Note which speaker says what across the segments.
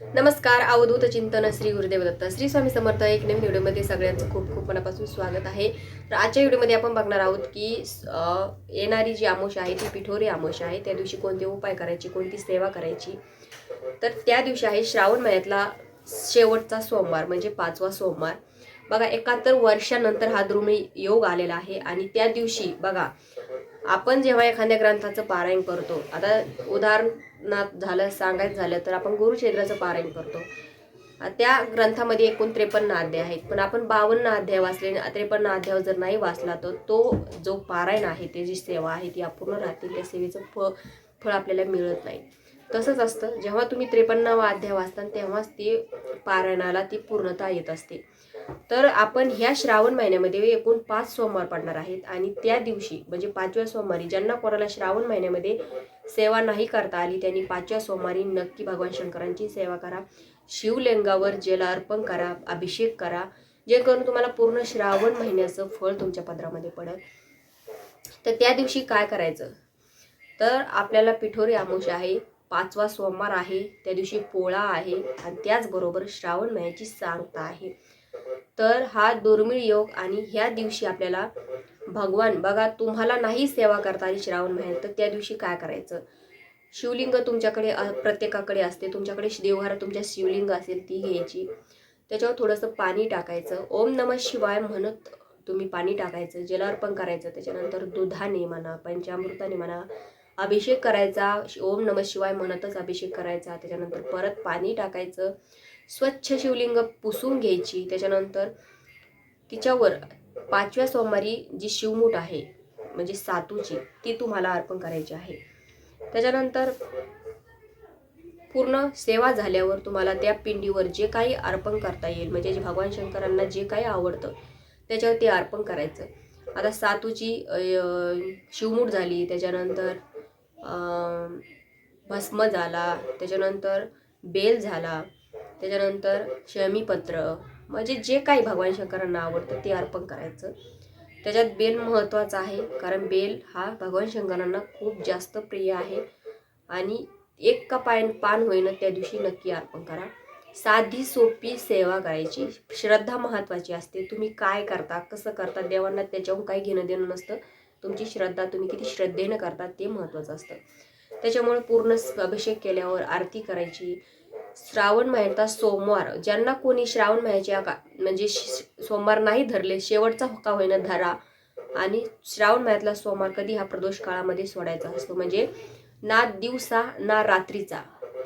Speaker 1: नमस्कार अवधूत चिंतन श्री गुरुदेव दत्त श्री स्वामी समर्थ एक नवीन व्हिडिओमध्ये सगळ्यांचं खूप खूप मनापासून स्वागत आहे. तर आजच्या व्हिडिओमध्ये आपण बघणार आहोत की येणारी जी आमोश आहे ती पिठोरी आमोश आहे. त्या दिवशी कोणते उपाय करायचे कोणती सेवा करायची? तर त्या दिवशी आहे श्रावण महिन्यातला शेवटचा सोमवार म्हणजे पाचवा सोमवार. बघा एकाहत्तर वर्षानंतर हा दुर्मिळ योग आलेला आहे. आणि त्या दिवशी बघा आपण जेव्हा एखाद्या ग्रंथाचं पारायण करतो आता उदाहरणात झालं सांगायचं झालं तर आपण गुरुचरित्राचं पारायण करतो. त्या ग्रंथामध्ये एकूण त्रेपन्न अध्याय आहेत पण आपण बावन्न अध्याय वाचले त्रेपन्न अध्याय जर नाही वाचला तर तो जो पारायण आहे ते जी सेवा आहे ती अपूर्ण राहते त्या सेवेचं फळ फळ आपल्याला मिळत नाही. तसंच असतं जेव्हा तुम्ही त्रेपन्नावा अध्याय वाचता तेव्हाच ती पारायणाला ती पूर्णता येत असते. तर आपण ह्या श्रावण महिन्यामध्ये एकूण पाच सोमवार पडणार आहेत. आणि त्या दिवशी म्हणजे पाचव्या सोमवारी ज्यांना कोणाला श्रावण महिन्यामध्ये सेवा नाही करता आली त्यांनी पाचव्या सोमवारी नक्की भगवान शंकरांची सेवा करा. शिवलिंगावर जल अर्पण करा अभिषेक करा. जेणेकरून तुम्हाला पूर्ण श्रावण महिन्याचं फळ तुमच्या पदरामध्ये पडेल. तर त्या दिवशी काय करायचं? तर आपल्याला पिठोरी आमोश आहे पाचवा सोमवार आहे त्या दिवशी पोळा आहे आणि त्याचबरोबर श्रावण महिन्याची सांगता आहे. तर हा दुर्मिळ योग आणि ह्या दिवशी आपल्याला भगवान बघा तुम्हाला नाही सेवा करता आली श्रावण महिन्यात तर त्या दिवशी काय करायचं? शिवलिंग तुमच्याकडे प्रत्येकाकडे असते. तुमच्याकडे देवघरात तुमच्या शिवलिंग असेल ती घ्यायची. त्याच्यावर थोडंसं पाणी टाकायचं. ओम नम शिवाय म्हणत तुम्ही पाणी टाकायचं जलार्पण करायचं. त्याच्यानंतर दुधाने म्हणा पंचामृताने म्हणा अभिषेक करायचा. ओम नम शिवाय म्हणतच अभिषेक करायचा. त्याच्यानंतर परत पाणी टाकायचं. स्वच्छ शिवलिंग पुसून घ्यायची. त्याच्यानंतर तिच्यावर पाचव्या सोमवारी जी शिवमूठ आहे म्हणजे सातूची ती तुम्हाला अर्पण करायची आहे. त्याच्यानंतर पूर्ण सेवा झाल्यावर तुम्हाला त्या पिंडीवर जे काही अर्पण करता येईल म्हणजे जे भगवान शंकरांना जे काही आवडतं त्याच्यावर ते अर्पण करायचं. आता सातूची शिवमूठ झाली त्याच्यानंतर भस्म झाला त्याच्यानंतर बेल झाला. त्याच्यानंतर शमीपत्र म्हणजे जे काही भगवान शंकरांना आवडतं ते अर्पण करायचं. त्याच्यात बेल महत्त्वाचा आहे कारण बेल हा भगवान शंकरांना खूप जास्त प्रिय आहे. आणि एक का पान पान होईनं त्या दिवशी नक्की अर्पण करा. साधी सोपी सेवा करायची. श्रद्धा महत्त्वाची असते. तुम्ही काय करता कसं करता देवांना त्याच्याहून काही घेणं देणं नसतं. तुमची श्रद्धा तुम्ही किती श्रद्धेनं करता ते महत्त्वाचं असतं. त्याच्यामुळे पूर्ण अभिषेक केल्यावर आरती करायची. श्रावण महिन्याचा सोमवार ज्यांना कोणी श्रावण महिन्याच्या का म्हणजे श- सोमवार नाही धरले शेवटचा हुक्का होईना धरा. आणि श्रावण महिन्यातला सोमवार कधी हा प्रदोष काळामध्ये सोडायचा असतो? म्हणजे ना दिवसा ना रात्रीचा.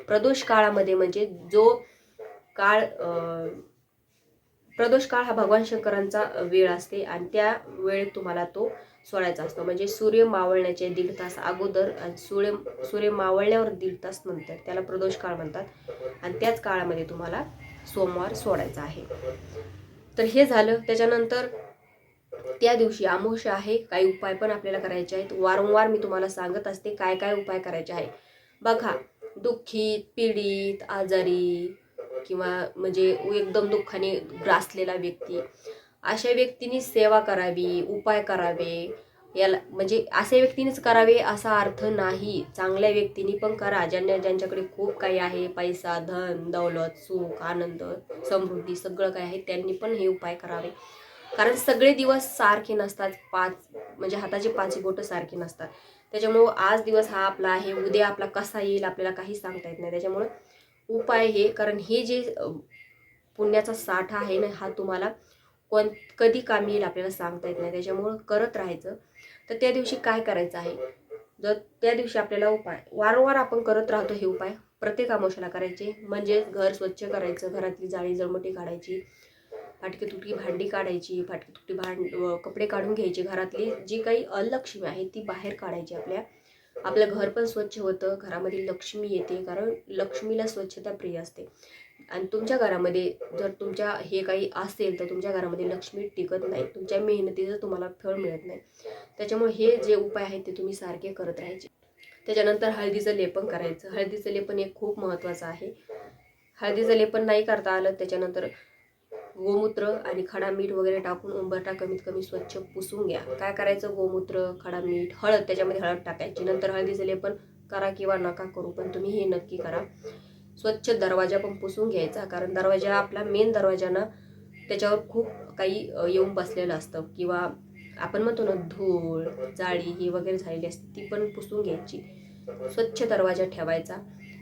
Speaker 1: प्रदोष काळामध्ये म्हणजे जो काळ अं, प्रदोष काळ हा भगवान शंकरांचा वेळ असते आणि त्या वेळेत तुम्हाला तो सोडायचा असतो. म्हणजे सूर्य मावळण्याचे दीड तास अगोदर आणि सूर्य सूर्य मावळल्यावर दीड तास नंतर त्याला प्रदोष काळ म्हणतात. आणि त्याच काळामध्ये तुम्हाला सोमवार सोडायचा आहे. तर हे झालं. त्याच्यानंतर त्या दिवशी आमोश आहे. काही उपाय पण आपल्याला करायचे आहेत. वारंवार मी तुम्हाला सांगत असते काय काय उपाय करायचे आहे. बघा दुःखीत पीडित आजारी किंवा म्हणजे एकदम दुःखाने ग्रासलेला व्यक्ती अशा व्यक्तींनी सेवा करावी उपाय करावे याला म्हणजे अशा व्यक्तीनेच करावे असा अर्थ नाही. चांगल्या व्यक्तींनी पण करा ज्यांना ज्यांच्याकडे खूप काही आहे पैसा धन दौलत सुख आनंद समृद्धी सगळं काही आहे त्यांनी पण हे उपाय करावे. कारण सगळे दिवस सारखे नसतात पाच म्हणजे हाताची पाच बोटं सारखी नसतात. त्याच्यामुळं आज दिवस हा आपला आहे उद्या आपला कसा येईल आपल्याला काही सांगता येत नाही. त्याच्यामुळं उपाय हे कारण हे जे पुण्याचा साठा आहे ना हा तुम्हाला कोण कधी कामी येईल आपल्याला सांगता येत नाही. त्याच्यामुळं करत राहायचं. तर त्या दिवशी काय करायचं आहे? जर त्या दिवशी आपल्याला उपाय वारंवार आपण करत राहतो हे उपाय प्रत्येक आमोशाला करायचे. म्हणजे घर स्वच्छ करायचं घरातली जाळी जळमटी काढायची फाटकी तुटकी भांडी काढायची फाटकी तुटकी भांड कपडे काढून घ्यायचे. घरातली जी काही अलक्ष्मी आहे ती बाहेर काढायची आपल्या. आपलं घर पण स्वच्छ होतं घरामध्ये लक्ष्मी येते कारण लक्ष्मीला स्वच्छता प्रिय असते. आणि तुमच्या घरामध्ये जर तुमच्या हे काही असेल तर तुमच्या घरामध्ये लक्ष्मी टिकत नाही. तुमच्या मेहनतीचं तुम्हाला फळ मिळत नाही. त्याच्यामुळे हे जे उपाय आहेत ते तुम्ही सारखे करत राहायचे. त्याच्यानंतर हळदीचं लेपन करायचं. हळदीचं लेपन हे खूप महत्त्वाचं आहे. हळदीचं लेपन नाही करता आलं त्याच्यानंतर गोमूत्र आणि खडा मीठ वगैरे टाकून उंबरठा कमीत कमी स्वच्छ पुसून घ्या. काय करायचं? गोमूत्र खडा मीठ हळद त्याच्यामध्ये हळद टाकायची. नंतर हळदीचे लेपन करा किंवा नका करू पण तुम्ही हे नक्की करा. स्वच्छ दरवाजा पण पुसून घ्यायचा कारण दरवाजा आपला मेन दरवाजानं त्याच्यावर खूप काही येऊन बसलेलं असतं. किंवा आपण म्हणतो ना धूळ जाळी ही वगैरे झालेली असते ती पण पुसून घ्यायची. स्वच्छ दरवाजा ठेवायचा.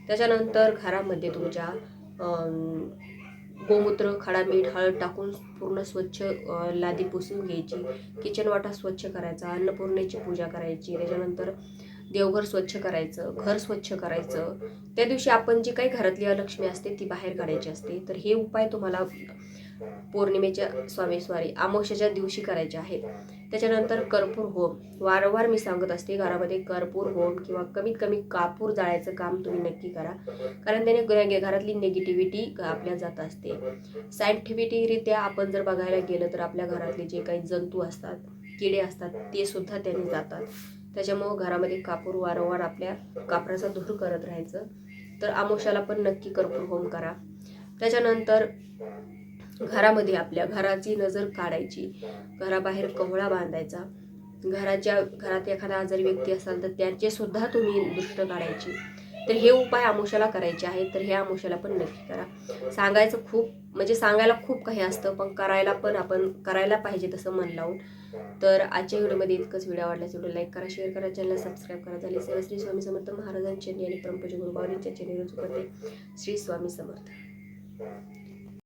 Speaker 1: त्याच्यानंतर घरामध्ये तुमच्या गोमूत्र खडा मीठ हळद टाकून पूर्ण स्वच्छ लादी पुसून घ्यायची. किचन वाटा स्वच्छ करायचा अन्नपूर्णेची पूजा करायची. त्याच्यानंतर देवघर स्वच्छ करायचं घर स्वच्छ करायचं. त्या दिवशी आपण जी काही घरातली लक्ष्मी असते ती बाहेर काढायची असते. तर हे उपाय तुम्हाला पौर्णिमेच्या स्वामी स्वारी अमावस्याच्या दिवशी करायचे आहेत त्याच्यानंतर कर्पूर होम. वारंवार मी सांगत असते घरामध्ये कर्पूर होम किंवा कमीत कमी कापूर जाळायचं काम तुम्ही नक्की करा. कारण त्याने घरातली निगेटिव्हिटी आपल्या जात असते. सायंटिफिकरित्या आपण जर बघायला गेलं तर आपल्या घरातले जे काही जंतू असतात किडे असतात ते सुद्धा त्याने जातात. त्याच्यामुळं घरामध्ये कापूर वारंवार आपल्या कापराचा धूर करत राहायचं. तर आमोशाला पण नक्की कर्पूर होम करा. त्याच्यानंतर घरामध्ये आपल्या घराची नजर काढायची. घराबाहेर कवळा बांधायचा. घराच्या घरात एखादा आजारी व्यक्ती असाल तर त्यांचेसुद्धा तुम्ही दृष्ट काढायची. तर हे उपाय आमुष्याला करायचे आहेत तर हे आमुष्याला पण नक्की करा. सांगायचं खूप म्हणजे सांगायला खूप काही असतं पण करायला पण आपण करायला पाहिजे तसं मन लावून. तर आजच्या व्हिडिओमध्ये इतकंच. व्हिडिओ आवडल्यास व्हिडिओ लाईक करा शेअर करा चॅनल सबस्क्राईब करा. झाले सेवा श्री स्वामी समर्थ महाराजांच्या आणि परमपूज्य गुरुबावलींच्या चॅनेल करते श्री स्वामी समर्थ.